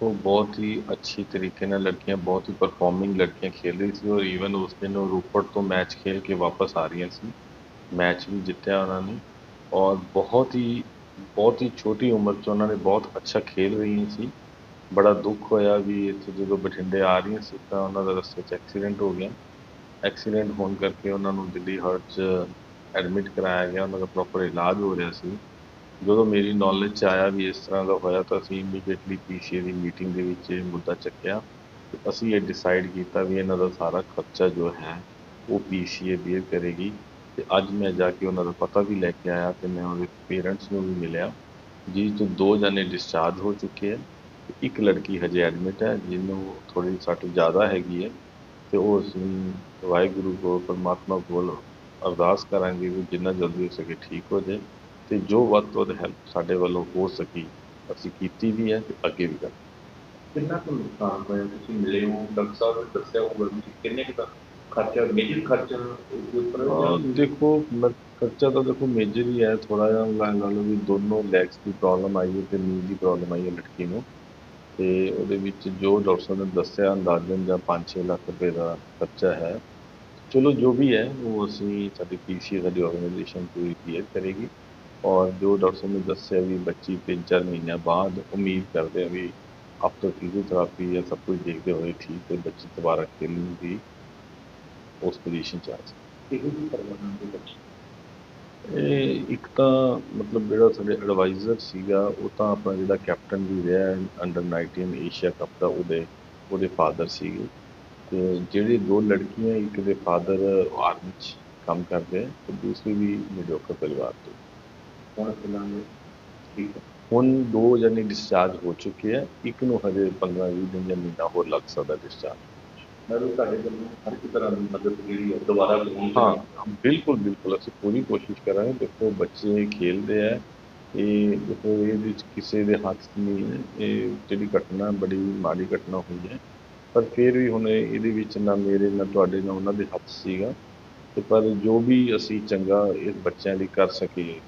ਦੇਖੋ, ਬਹੁਤ ਹੀ ਅੱਛੀ ਤਰੀਕੇ ਨਾਲ ਲੜਕੀਆਂ, ਬਹੁਤ ਹੀ ਪਰਫਾਰਮਿੰਗ ਲੜਕੀਆਂ ਖੇਲ ਰਹੀ ਸੀ ਔਰ ਈਵਨ ਉਸ ਦਿਨ ਉਹ ਰੋਪੜ ਤੋਂ ਮੈਚ ਖੇਲ ਕੇ ਵਾਪਸ ਆ ਰਹੀਆਂ ਸੀ। ਮੈਚ ਵੀ ਜਿੱਤਿਆ ਉਹਨਾਂ ਨੇ ਔਰ ਬਹੁਤ ਹੀ ਬਹੁਤ ਹੀ ਛੋਟੀ ਉਮਰ 'ਚ ਉਹਨਾਂ ਨੇ ਬਹੁਤ ਅੱਛਾ ਖੇਲ ਰਹੀਆਂ ਸੀ। ਬੜਾ ਦੁੱਖ ਹੋਇਆ ਵੀ ਇੱਥੇ ਜਦੋਂ ਬਠਿੰਡੇ ਆ ਰਹੀਆਂ ਸੀ ਤਾਂ ਉਹਨਾਂ ਦਾ ਰਸਤੇ 'ਚ ਐਕਸੀਡੈਂਟ ਹੋ ਗਿਆ। ਐਕਸੀਡੈਂਟ ਹੋਣ ਕਰਕੇ ਉਹਨਾਂ ਨੂੰ ਦਿੱਲੀ ਹਾਰਟ 'ਚ ਐਡਮਿਟ ਕਰਾਇਆ ਗਿਆ, ਉਹਨਾਂ ਦਾ ਪ੍ਰੋਪਰ ਇਲਾਜ ਹੋ ਰਿਹਾ ਸੀ। ਜਦੋਂ ਮੇਰੀ ਨੌਲੇਜ 'ਚ ਆਇਆ ਵੀ ਇਸ ਤਰ੍ਹਾਂ ਦਾ ਹੋਇਆ ਤਾਂ ਅਸੀਂ ਇਮੀਡੀਏਟਲੀ ਪੀਸੀਏ ਦੀ ਮੀਟਿੰਗ ਦੇ ਵਿੱਚ ਇਹ ਮੁੱਦਾ ਚੱਕਿਆ। ਤੇ ਅਸੀਂ ਇਹ ਡਿਸਾਈਡ ਕੀਤਾ ਵੀ ਇਹਨਾਂ ਦਾ ਸਾਰਾ ਖਰਚਾ ਜੋ ਹੈ, ਉਹ ਪੀਸੀਏ ਬੀਅਰ ਕਰੇਗੀ। ਤੇ ਅੱਜ ਮੈਂ ਜਾ ਕੇ ਉਹਨਾਂ ਦਾ ਪਤਾ ਵੀ ਲੈ ਕੇ ਆਇਆ ਤੇ ਮੈਂ ਉਹਦੇ ਪੇਰੈਂਟਸ ਨੂੰ ਵੀ ਮਿਲਿਆ। ਜਿਸ ਤੋਂ ਦੋ ਜਣੇ ਡਿਸਚਾਰਜ ਹੋ ਚੁੱਕੇ ਹੈ ਤੇ ਇੱਕ ਲੜਕੀ ਹਜੇ ਐਡਮਿਟ ਹੈ, ਜਿਹਨੂੰ ਥੋੜੀ ਸੱਟ ਜ਼ਿਆਦਾ ਹੈਗੀ ਹੈ। ਤੇ ਉਹ ਅਸੀਂ ਵਾਹਿਗੁਰੂ ਕੋਲ, ਪਰਮਾਤਮਾ ਕੋਲ ਅਰਦਾਸ ਕਰਾਂਗੇ ਵੀ ਜਿੰਨਾ ਜਲਦੀ ਹੋ ਸਕੇ ਠੀਕ ਹੋ ਜਾਏ। ਤੇ ਜੋ ਵੱਧ ਤੋਂ ਵੱਧ ਹੈਲਪ ਸਾਡੇ ਵੱਲੋਂ ਹੋ ਸਕੀ ਅਸੀਂ ਕੀਤੀ ਵੀ ਹੈ ਤੇ ਅੱਗੇ ਵੀ ਕਰਾਂਗੇ। ਕਿੰਨਾ ਕੁ ਨੁਕਸਾਨ ਹੋਇਆ ਤੁਸੀਂ ਮਿਲੇ ਹੋ? ਡਾਕਟਰ ਸਾਹਿਬ ਨੇ ਦੱਸਿਆ ਹੋਊਗਾ ਵੀ ਕਿੰਨੇ ਕੁ ਦਾ ਖਰਚਾ ਮੇਜਰ ਖਰਚਾ ਦੇਖੋ ਮ- ਖਰਚਾ ਤਾਂ ਦੇਖੋ ਮੇਜਰ ਹੀ ਹੈ ਥੋੜਾ ਜਿਹਾ ਲਾ ਲਓ ਵੀ ਦੋਨੋਂ ਲੈਗਸ ਦੀ ਪ੍ਰੋਬਲਮ ਆਈ ਹੈ ਤੇ ਨੀ ਦੀ ਪ੍ਰੋਬਲਮ ਆਈ ਹੈ ਲੜਕੀ ਨੂੰ। ਤੇ ਉਹਦੇ ਵਿੱਚ ਜੋ ਡਾਕਟਰ ਸਾਹਿਬ ਨੇ ਦੱਸਿਆ ਅੰਦਾਜ਼ਨ ਜਾਂ 5-6 ਲੱਖ ਰੁਪਏ ਦਾ ਖਰਚਾ ਹੈ। ਚਲੋ ਜੋ ਵੀ ਹੈ ਉਹ ਅਸੀਂ ਸਾਡੀ ਪੀਸੀ ਸਾਡੀ ਆਰਗੇਨਾਈਜੇਸ਼ਨ ਪੂਰੀ ਕਲੀਅਰ ਕਰੇਗੀ। ਔਰ ਜੋ ਡਾਕਟਰ ਸਾਹਿਬ ਨੇ ਦੱਸਿਆ ਵੀ ਬੱਚੀ 3-4 ਮਹੀਨਿਆਂ ਬਾਅਦ ਉਮੀਦ ਕਰਦੇ ਆ ਵੀ ਆਫਟਰ ਫਿਜ਼ੀਓਥੈਰੇਪੀ ਜਾਂ ਸਭ ਕੁਝ ਦੇਖਦੇ ਹੋਏ ਠੀਕ ਹੈ ਬੱਚੀ ਦੁਬਾਰਾ ਖੇਲਣ ਦੀ ਉਸ ਪੋਜੀਸ਼ਨ 'ਚ ਆ ਸਕਦੀ ਇਹੋ ਜਿਹੀ ਪਰਵਾਹ ਦੇ ਬੱਚੇ? ਇਹ ਇੱਕ ਤਾਂ ਮਤਲਬ ਜਿਹੜਾ ਸਾਡੇ ਐਡਵਾਈਜ਼ਰ ਸੀਗਾ ਉਹ ਤਾਂ ਆਪਣਾ ਜਿਹੜਾ ਕੈਪਟਨ ਵੀ ਰਿਹਾ ਅੰਡਰ 19 ਏਸ਼ੀਆ ਕੱਪ ਦਾ ਉਹਦੇ ਉਹਦੇ ਫਾਦਰ ਸੀਗੇ। ਤੇ ਜਿਹੜੇ ਦੋ ਲੜਕੀਆਂ ਇੱਕ ਦੇ ਫਾਦਰ ਆਰਮੀ 'ਚ ਕੰਮ ਕਰਦੇ ਤੇ ਦੂਸਰੀ ਵੀ ਮਿਡੋਕਰ ਪਰਿਵਾਰ ਤੋਂ। ਹੁਣ ਫਿਲਹਾਲ ਠੀਕ ਹੈ। ਹੁਣ ਦੋ ਜਣੇ ਡਿਸਚਾਰਜ ਹੋ ਚੁੱਕੇ ਆ ਇੱਕ ਨੂੰ ਹਜੇ 15 20 ਦਿਨ ਜਾਂ ਮਹੀਨਾ ਹੋਰ ਲੱਗ ਸਕਦਾ ਡਿਸਚਾਰਜ ਮੈਂ ਵੀ ਤੁਹਾਡੇ ਵੱਲੋਂ ਹਰ ਇੱਕ ਤਰ੍ਹਾਂ ਦੀ ਮਦਦ ਜਿਹੜੀ ਹੈ ਦੁਬਾਰਾ ਹੋਣ ਹਾਂ ਬਿਲਕੁਲ ਬਿਲਕੁਲ। ਅਸੀਂ ਪੂਰੀ ਕੋਸ਼ਿਸ਼ ਕਰਾਂਗੇ ਦੇਖੋ ਬੱਚੇ ਖੇਲਦੇ ਆ ਇਹ ਦੇਖੋ ਇਹਦੇ ਵਿੱਚ ਕਿਸੇ ਦੇ ਹੱਥ ਨਹੀਂ ਹੈ। ਇਹ ਜਿਹੜੀ ਘਟਨਾ ਬੜੀ ਮਾੜੀ ਘਟਨਾ ਹੋਈ ਹੈ। ਪਰ ਫਿਰ ਵੀ ਹੁਣ ਇਹ- ਇਹਦੇ ਵਿੱਚ ਨਾ ਮੇਰੇ ਨਾ ਤੁਹਾਡੇ ਨਾ ਉਹਨਾਂ ਦੇ ਹੱਥ ਸੀਗਾ। ਤੇ ਪਰ ਜੋ ਵੀ ਅਸੀਂ ਚੰਗਾ ਇਸ ਬੱਚਿਆਂ ਲਈ ਕਰ ਸਕੇ